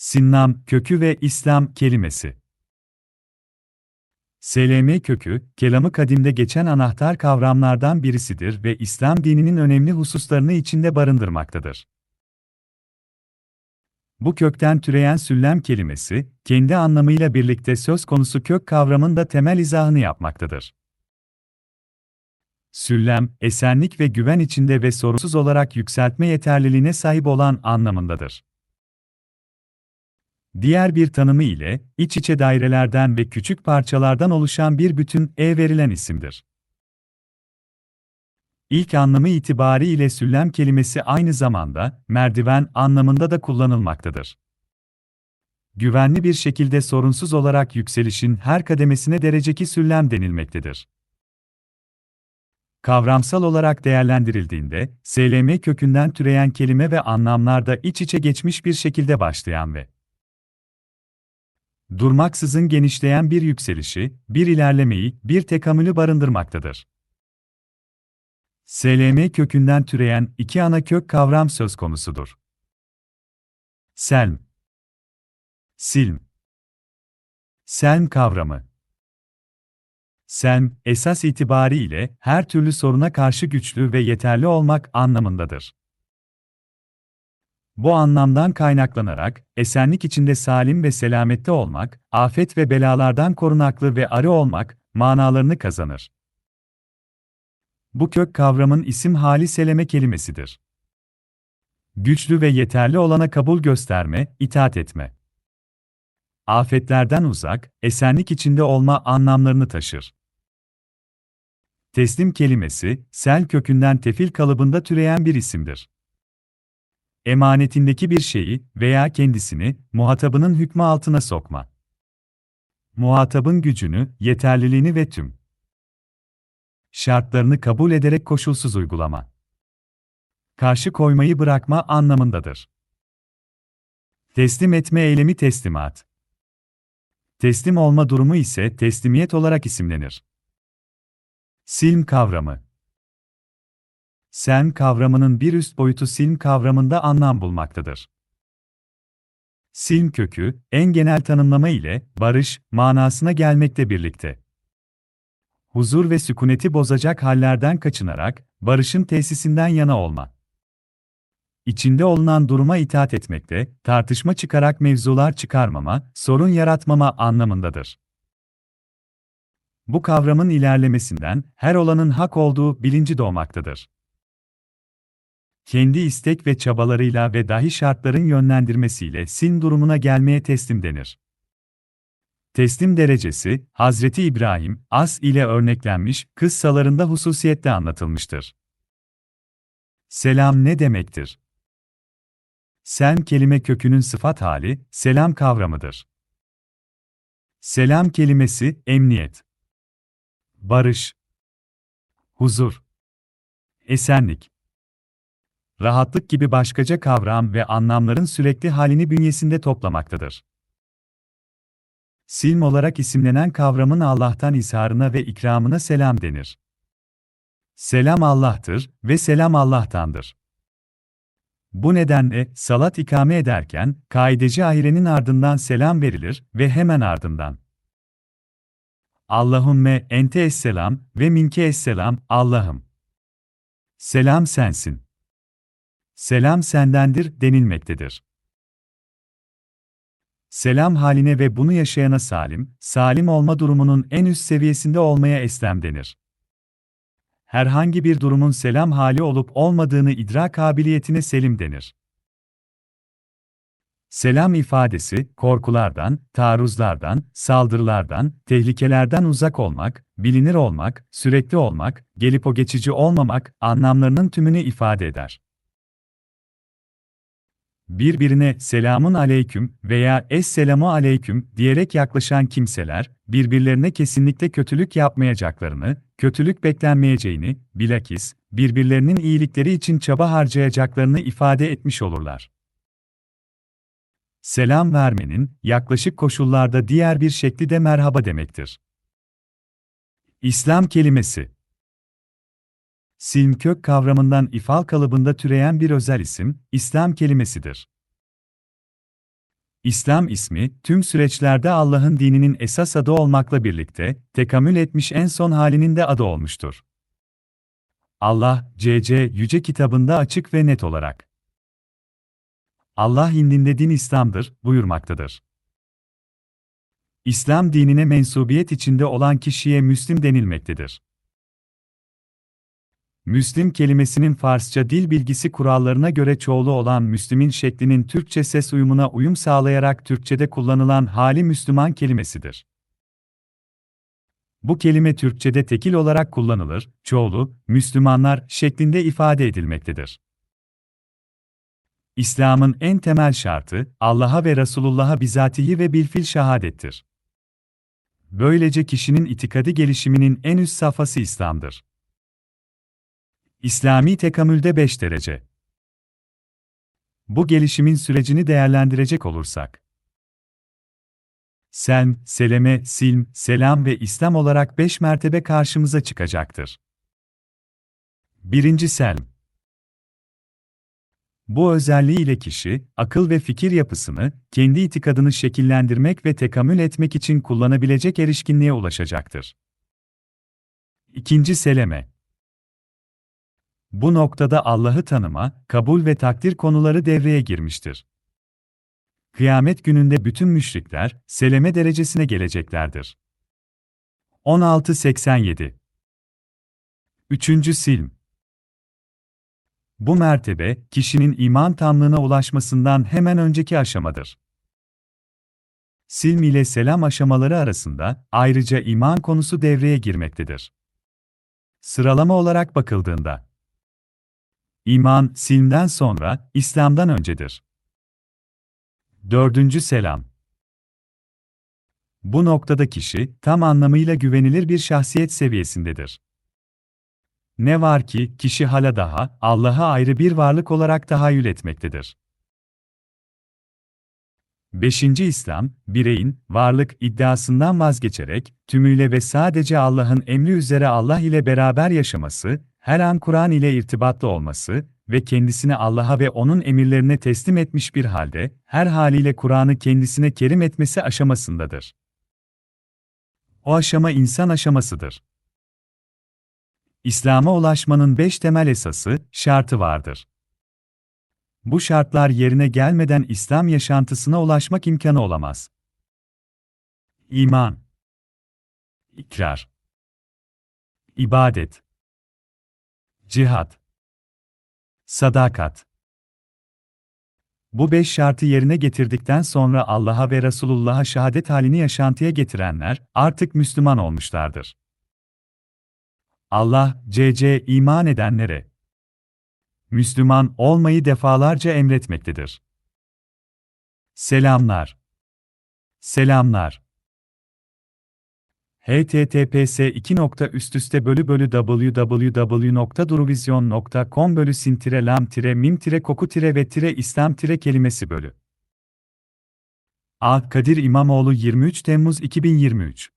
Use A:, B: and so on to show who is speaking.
A: Sinnam kökü ve İslam kelimesi. SLM kökü, kelamı kadimde geçen anahtar kavramlardan birisidir ve İslam dininin önemli hususlarını içinde barındırmaktadır. Bu kökten türeyen süllem kelimesi, kendi anlamıyla birlikte söz konusu kök kavramın da temel izahını yapmaktadır. Süllem, esenlik ve güven içinde ve sorunsuz olarak yükseltme yeterliliğine sahip olan anlamındadır. Diğer bir tanımı ile, iç içe dairelerden ve küçük parçalardan oluşan bir bütün e verilen isimdir. İlk anlamı itibariyle süllem kelimesi aynı zamanda merdiven anlamında da kullanılmaktadır. Güvenli bir şekilde sorunsuz olarak yükselişin her kademesine dereceki süllem denilmektedir. Kavramsal olarak değerlendirildiğinde, SLM kökünden türeyen kelime ve anlamlarda iç içe geçmiş bir şekilde başlayan ve durmaksızın genişleyen bir yükselişi, bir ilerlemeyi, bir tekamülü barındırmaktadır. SLM kökünden türeyen iki ana kök kavram söz konusudur. Selm Silm Selm kavramı Selm, esas itibariyle her türlü soruna karşı güçlü ve yeterli olmak anlamındadır. Bu anlamdan kaynaklanarak, esenlik içinde salim ve selamette olmak, afet ve belalardan korunaklı ve arı olmak, manalarını kazanır. Bu kök kavramın isim hali seleme kelimesidir. Güçlü ve yeterli olana kabul gösterme, itaat etme. Afetlerden uzak, esenlik içinde olma anlamlarını taşır. Teslim kelimesi, sel kökünden tefil kalıbında türeyen bir isimdir emanetindeki bir şeyi veya kendisini muhatabının hükmü altına sokma. Muhatabın gücünü, yeterliliğini ve tüm şartlarını kabul ederek koşulsuz uygulama. Karşı koymayı bırakma anlamındadır. Teslim etme eylemi teslimat. Teslim olma durumu ise teslimiyet olarak isimlenir. Silm kavramı sen kavramının bir üst boyutu silm kavramında anlam bulmaktadır. Silm kökü, en genel tanımlama ile barış manasına gelmekte birlikte. Huzur ve sükuneti bozacak hallerden kaçınarak barışın tesisinden yana olma. İçinde olunan duruma itaat etmekte, tartışma çıkarak mevzular çıkarmama, sorun yaratmama anlamındadır. Bu kavramın ilerlemesinden her olanın hak olduğu bilinci doğmaktadır kendi istek ve çabalarıyla ve dahi şartların yönlendirmesiyle sin durumuna gelmeye teslim denir. Teslim derecesi, Hazreti İbrahim, As ile örneklenmiş, kıssalarında hususiyette anlatılmıştır. Selam ne demektir? Sen kelime kökünün sıfat hali, selam kavramıdır. Selam kelimesi, emniyet, barış, huzur, esenlik, rahatlık gibi başkaca kavram ve anlamların sürekli halini bünyesinde toplamaktadır. Silm olarak isimlenen kavramın Allah'tan izharına ve ikramına selam denir. Selam Allah'tır ve selam Allah'tandır. Bu nedenle salat ikame ederken kaideci ahirenin ardından selam verilir ve hemen ardından Allahümme ente esselam ve minke esselam Allah'ım. Selam sensin selam sendendir denilmektedir. Selam haline ve bunu yaşayana salim, salim olma durumunun en üst seviyesinde olmaya eslem denir. Herhangi bir durumun selam hali olup olmadığını idrak kabiliyetine selim denir. Selam ifadesi, korkulardan, taarruzlardan, saldırılardan, tehlikelerden uzak olmak, bilinir olmak, sürekli olmak, gelip o geçici olmamak anlamlarının tümünü ifade eder birbirine selamun aleyküm veya esselamu aleyküm diyerek yaklaşan kimseler, birbirlerine kesinlikle kötülük yapmayacaklarını, kötülük beklenmeyeceğini, bilakis, birbirlerinin iyilikleri için çaba harcayacaklarını ifade etmiş olurlar. Selam vermenin, yaklaşık koşullarda diğer bir şekli de merhaba demektir. İslam kelimesi Silm kök kavramından ifal kalıbında türeyen bir özel isim, İslam kelimesidir. İslam ismi, tüm süreçlerde Allah'ın dininin esas adı olmakla birlikte, tekamül etmiş en son halinin de adı olmuştur. Allah, C.C. Yüce kitabında açık ve net olarak Allah indinde din İslam'dır, buyurmaktadır. İslam dinine mensubiyet içinde olan kişiye Müslim denilmektedir. Müslim kelimesinin Farsça dil bilgisi kurallarına göre çoğulu olan Müslim'in şeklinin Türkçe ses uyumuna uyum sağlayarak Türkçede kullanılan hali Müslüman kelimesidir. Bu kelime Türkçede tekil olarak kullanılır, çoğulu, Müslümanlar şeklinde ifade edilmektedir. İslam'ın en temel şartı, Allah'a ve Resulullah'a bizatihi ve bilfil şahadettir. Böylece kişinin itikadi gelişiminin en üst safhası İslam'dır. İslami tekamülde 5 derece. Bu gelişimin sürecini değerlendirecek olursak, Selm, Seleme, Silm, Selam ve İslam olarak 5 mertebe karşımıza çıkacaktır. 1. Selm Bu özelliği ile kişi, akıl ve fikir yapısını, kendi itikadını şekillendirmek ve tekamül etmek için kullanabilecek erişkinliğe ulaşacaktır. 2. Seleme bu noktada Allah'ı tanıma, kabul ve takdir konuları devreye girmiştir. Kıyamet gününde bütün müşrikler, seleme derecesine geleceklerdir. 1687 Üçüncü Silm Bu mertebe, kişinin iman tamlığına ulaşmasından hemen önceki aşamadır. Silm ile selam aşamaları arasında, ayrıca iman konusu devreye girmektedir. Sıralama olarak bakıldığında, İman, silmden sonra, İslam'dan öncedir. Dördüncü selam. Bu noktada kişi, tam anlamıyla güvenilir bir şahsiyet seviyesindedir. Ne var ki, kişi hala daha, Allah'a ayrı bir varlık olarak tahayyül etmektedir. 5. İslam, bireyin, varlık iddiasından vazgeçerek, tümüyle ve sadece Allah'ın emri üzere Allah ile beraber yaşaması, her an Kur'an ile irtibatlı olması ve kendisini Allah'a ve O'nun emirlerine teslim etmiş bir halde, her haliyle Kur'an'ı kendisine kerim etmesi aşamasındadır. O aşama insan aşamasıdır. İslam'a ulaşmanın beş temel esası, şartı vardır. Bu şartlar yerine gelmeden İslam yaşantısına ulaşmak imkanı olamaz. İman İkrar İbadet Cihat Sadakat Bu beş şartı yerine getirdikten sonra Allah'a ve Resulullah'a şehadet halini yaşantıya getirenler, artık Müslüman olmuşlardır. Allah, C.C. iman edenlere, Müslüman olmayı defalarca emretmektedir. Selamlar. Selamlar https 2. üst bölü bölü www.duruvizyon.com bölü sin lam mim koku ve islam kelimesi bölü. A. Kadir İmamoğlu 23 Temmuz 2023